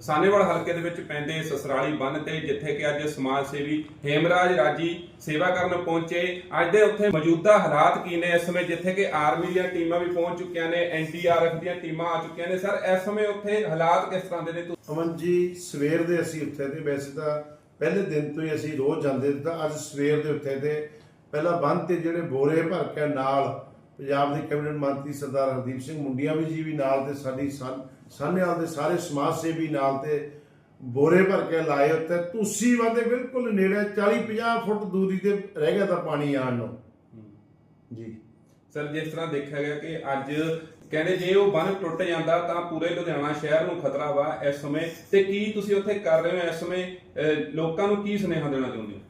ਸਾਨੇਵਾਲ ਹਲਕੇ ਦੇ ਵਿੱਚ ਪੈਂਦੇ ਸਸਰਾਲੀ ਬੰਨ ਤੇ, ਜਿੱਥੇ ਕਿ ਅੱਜ ਸਮਾਜ ਸੇਵੀ ਹੇਮਰਾਜ ਰਾਜੀ ਸੇਵਾ ਕਰਨ ਪਹੁੰਚੇ। ਅੱਜ ਦੇ ਉੱਥੇ ਮੌਜੂਦਾ ਹਾਲਾਤ ਕੀ ਨੇ ਇਸ ਸਮੇਂ, ਜਿੱਥੇ ਕਿ ਆਰਮੀ ਦੀਆਂ ਟੀਮਾਂ ਵੀ ਪਹੁੰਚ ਚੁੱਕੀਆਂ ਨੇ ਐਨਡੀਆਰਐਫ ਦੀਆਂ ਟੀਮਾਂ ਆ ਚੁੱਕੀਆਂ ਨੇ। ਸਰ, ਇਸ ਸਮੇਂ ਉੱਥੇ ਹਾਲਾਤ ਕਿਸ ਤਰ੍ਹਾਂ ਦੇ ਨੇ? ਅਮਨ ਜੀ, ਸਵੇਰ ਦੇ ਅਸੀਂ ਉੱਥੇ ਤੇ, ਵੈਸੇ ਤਾਂ ਪਹਿਲੇ ਦਿਨ ਤੋਂ ਹੀ ਅਸੀਂ ਰੋਜ਼ ਜਾਂਦੇ ਤਾਂ ਅੱਜ ਸਵੇਰ ਦੇ ਉੱਥੇ ਤੇ ਪਹਿਲਾਂ ਬੰਨ ਤੇ ਜਿਹੜੇ ਬੋਰੇ ਭਰ ਕੇ ਨਾਲ ਪੰਜਾਬ ਦੇ ਕੈਬਨਿਟ ਮੰਤਰੀ ਸਰਦਾਰ ਹਰਦੀਪ ਸਿੰਘ ਮੁੰਡੀਆਂ ਵੀ ਜੀ ਵੀ ਨਾਲ ਤੇ ਸਾਡੀ ਸਨ- ਸਾਹਨੇਵਾਲ ਦੇ ਸਾਰੇ ਸਮਾਜ ਸੇਵੀ ਨਾਲ ਤੇ ਬੋਰੇ ਭਰ ਕੇ ਲਾਏ ਉੱਤੇ। ਤੁਸੀਂ ਵਾਦੇ ਬਿਲਕੁਲ ਨੇੜੇ 40 50 ਫੁੱਟ ਦੂਰੀ ਤੇ ਰਹਿ ਗਿਆ ਤਾਂ ਪਾਣੀ ਆਣ ਨੂੰ। ਜੀ। ਸਰ ਜਿਸ ਤਰ੍ਹਾਂ ਦੇਖਿਆ ਗਿਆ ਕਿ ਅੱਜ ਕਹਿੰਦੇ ਜੇ ਉਹ ਬੰਨ ਟੁੱਟ ਜਾਂਦਾ ਤਾਂ ਪੂਰੇ ਲੁਧਿਆਣਾ ਸ਼ਹਿਰ ਨੂੰ ਖਤਰਾ ਵਾ ਇਸ ਸਮੇਂ। ਤੇ ਕੀ ਤੁਸੀਂ ਉੱਥੇ ਕਰ ਰਹੇ ਹੋ ਇਸ ਸਮੇਂ? ਲੋਕਾਂ ਨੂੰ ਕੀ ਸੁਨੇਹਾ ਦੇਣਾ ਚਾਹੁੰਦੇ ਹੋ?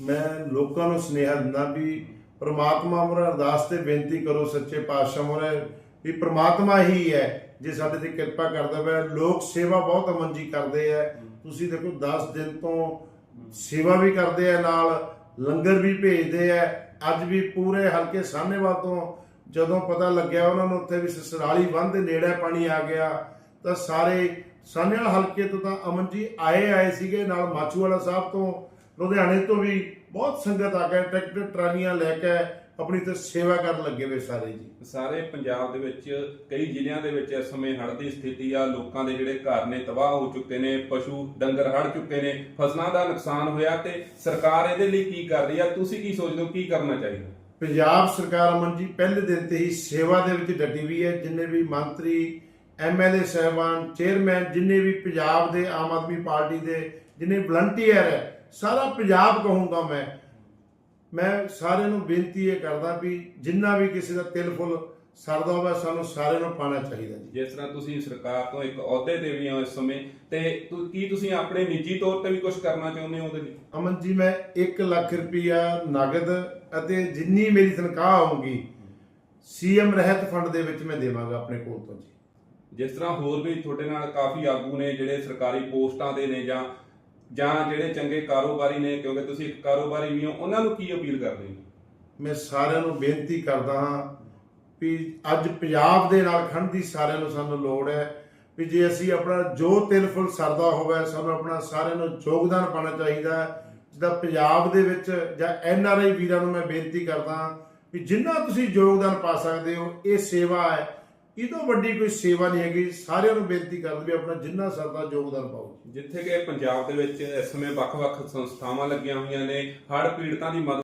ਮੈਂ ਲੋਕਾਂ ਨੂੰ ਸੁਨੇਹਾ ਦਿੰਦਾ ਵੀ ਪ੍ਰਮਾਤਮਾ ਮੁਰੇ ਅਰਦਾਸ ਤੇ ਬੇਨਤੀ ਕਰੋ ਸੱਚੇ ਪਾਤਸ਼ਾਹ ਮੁਰੇ ਵੀ ਪ੍ਰਮਾਤਮਾ ਹੀ ਹੈ। ਜੇ ਸਾਡੇ ਤੇ ਕਿਰਪਾ ਕਰਦਾ ਵੇ ਲੋਕ ਸੇਵਾ ਬਹੁਤ ਅਮਨ ਜੀ ਕਰਦੇ ਆ। ਤੁਸੀਂ ਦੇਖੋ 10 ਦਿਨ ਤੋਂ ਸੇਵਾ ਵੀ ਕਰਦੇ ਆ ਨਾਲ, ਲੰਗਰ ਵੀ ਭੇਜਦੇ ਆ। ਅੱਜ ਵੀ ਪੂਰੇ ਹਲਕੇ ਸਾਹਨੇਵਾਲ ਤੋਂ ਜਦੋਂ ਪਤਾ ਲੱਗਿਆ ਉਹਨਾਂ ਨੂੰ ਉੱਥੇ ਵੀ ਸਸਰਾਲੀ ਬੰਦ ਦੇ ਨੇੜੇ ਪਾਣੀ ਆ ਗਿਆ, ਤਾਂ ਸਾਰੇ ਸਾਹਨੇਵਾਲ ਹਲਕੇ ਤੋਂ ਤਾਂ ਅਮਨ ਜੀ ਆਏ ਆਏ ਸੀਗੇ, ਨਾਲ ਮਾਚੂਵਾਲਾ ਸਾਹਿਬ ਤੋਂ, ਲੁਧਿਆਣੇ ਤੋਂ ਵੀ ਬਹੁਤ ਸੰਗਤ ਆ ਕੇ ਟਰੈਕਟਰ, ਟਰਾਲੀਆਂ ਲੈ ਕੇ ਆਪਣੀ ਤੇ ਸੇਵਾ ਕਰਨ ਲੱਗੇ ਵੇ ਸਾਰੇ ਜੀ। ਸਾਰੇ ਪੰਜਾਬ ਦੇ ਵਿੱਚ ਕਈ ਜ਼ਿਲ੍ਹਿਆਂ ਦੇ ਵਿੱਚ ਇਸ ਸਮੇਂ ਹੜ੍ਹ ਦੀ ਸਥਿਤੀ ਆ ਲੋਕਾਂ ਦੇ ਜਿਹੜੇ ਘਰ ਨੇ ਤਬਾਹ ਹੋ ਚੁੱਕੇ ਨੇ ਪਸ਼ੂ ਡੰਗਰ ਹੜ ਚੁੱਕੇ ਨੇ ਫਸਲਾਂ ਦਾ ਨੁਕਸਾਨ ਹੋਇਆ ਤੇ ਸਰਕਾਰ ਇਹਦੇ ਲਈ ਕੀ ਕਰ ਰਹੀ ਆ? ਤੁਸੀਂ ਕੀ ਸੋਚਦੇ ਹੋ ਕੀ ਕਰਨਾ ਚਾਹੀਦਾ? ਪੰਜਾਬ ਸਰਕਾਰ ਅਮਨ ਜੀ ਪਹਿਲੇ ਦਿਨ ਤੇ ਹੀ ਸੇਵਾ ਦੇ ਵਿੱਚ ਡਟੀ ਵੀ ਹੈ। ਜਿੰਨੇ ਵੀ ਮੰਤਰੀ ਐਮਐਲਏ ਸਹਿਬਾਨ ਚੇਅਰਮੈਨ ਜਿੰਨੇ ਵੀ ਪੰਜਾਬ ਦੇ ਆਮ ਆਦਮੀ ਪਾਰਟੀ ਦੇ ਜਿੰਨੇ ਵਲੰਟੀਅਰ ਹੈ ਸਾਰਾ ਪੰਜਾਬ ਕਹੂੰਗਾ ਮੈਂ। ਮੈਂ ਸਾਰਿਆਂ ਨੂੰ ਬੇਨਤੀ ਇਹ ਕਰਦਾ ਵੀ ਜਿੰਨਾ ਵੀ ਕਿਸੇ ਦਾ ਤਿਲ ਫੁੱਲ ਸਰਦਾ ਹੋਵੇ ਸਾਨੂੰ ਸਾਰਿਆਂ ਨੂੰ ਪਾਣਾ ਚਾਹੀਦਾ ਜੀ। ਜਿਸ ਤਰ੍ਹਾਂ ਤੁਸੀਂ ਸਰਕਾਰ ਤੋਂ ਇੱਕ ਅਹੁਦੇ ਤੇ ਵੀ ਹੋ ਇਸ ਸਮੇਂ ਤੇ ਤੁ- ਕੀ ਤੁਸੀਂ ਆਪਣੇ ਨਿੱਜੀ ਤੌਰ ਤੇ ਵੀ ਕੁਝ ਕਰਨਾ ਚਾਹੁੰਦੇ ਹੋ ਉਹਦੇ ਲਈ? ਅਮਨ ਜੀ ਮੈਂ 1 ਲੱਖ ਰੁਪਇਆ ਨਗਦ ਅਤੇ ਜਿੰਨੀ ਮੇਰੀ ਤਨਖਾਹ ਆਉਂਗੀ ਸੀਐਮ ਰਹਿਤ ਫੰਡ ਦੇ ਵਿੱਚ ਮੈਂ ਦੇਵਾਂਗਾ ਆਪਣੇ ਕੋਲ ਤੋਂ ਜੀ। ਜਿਸ ਤਰ੍ਹਾਂ ਹੋਰ ਵੀ ਤੁਹਾਡੇ ਨਾਲ ਕਾਫੀ ਆਗੂ ਨੇ ਜਿਹੜੇ ਸਰਕਾਰੀ ਪੋਸਟਾਂ ਦੇ ਨੇ ਜਾਂ ਜਾਂ ਜਿਹੜੇ ਚੰਗੇ ਕਾਰੋਬਾਰੀ ਨੇ, ਕਿਉਂਕਿ ਤੁਸੀਂ ਇੱਕ ਕਾਰੋਬਾਰੀ ਵੀ ਹੋ, ਉਹਨਾਂ ਨੂੰ ਕੀ ਅਪੀਲ ਕਰਦੇ ਹੋ? ਮੈਂ ਸਾਰਿਆਂ ਨੂੰ ਬੇਨਤੀ ਕਰਦਾ ਹਾਂ ਵੀ ਅੱਜ ਪੰਜਾਬ ਦੇ ਨਾਲ ਖੰਡ ਦੀ ਸਾਰਿਆਂ ਨੂੰ ਸਾਨੂੰ ਲੋੜ ਹੈ ਵੀ ਜੇ ਅਸੀਂ ਆਪਣਾ ਜੋ ਤਿਲ ਫੁੱਲ ਸਰਦਾ ਹੋਵੇ, ਸਾਨੂੰ ਆਪਣਾ ਸਾਰਿਆਂ ਨੂੰ ਯੋਗਦਾਨ ਪਾਉਣਾ ਚਾਹੀਦਾ ਹੈ। ਜਿੱਦਾਂ ਪੰਜਾਬ ਦੇ ਵਿੱਚ ਜਾਂ ਐਨ ਆਰ ਆਈ ਵੀਰਾਂ ਨੂੰ ਮੈਂ ਬੇਨਤੀ ਕਰਦਾ ਹਾਂ ਵੀ ਜਿੰਨਾ ਤੁਸੀਂ ਯੋਗਦਾਨ ਪਾ ਸਕਦੇ ਹੋ, ਇਹ ਸੇਵਾ ਹੈ। ਇਹ ਤੋਂ ਵੱਡੀ ਕੋਈ ਸੇਵਾ ਨਹੀਂ ਹੈਗੀ। ਸਾਰਿਆਂ ਨੂੰ ਬੇਨਤੀ ਕਰਦੇ ਵੀ ਆਪਣਾ ਜਿੰਨਾ ਸਰਦਾ ਯੋਗਦਾਨ ਪਾਓ। ਜਿੱਥੇ ਕਿ ਪੰਜਾਬ ਦੇ ਵਿੱਚ ਇਸ ਸਮੇਂ ਵੱਖ-ਵੱਖ ਸੰਸਥਾਵਾਂ ਲੱਗੀਆਂ ਹੋਈਆਂ ਨੇ। ਹੜ੍ਹ ਪੀੜਤਾਂ ਦੀ ਮਦਦ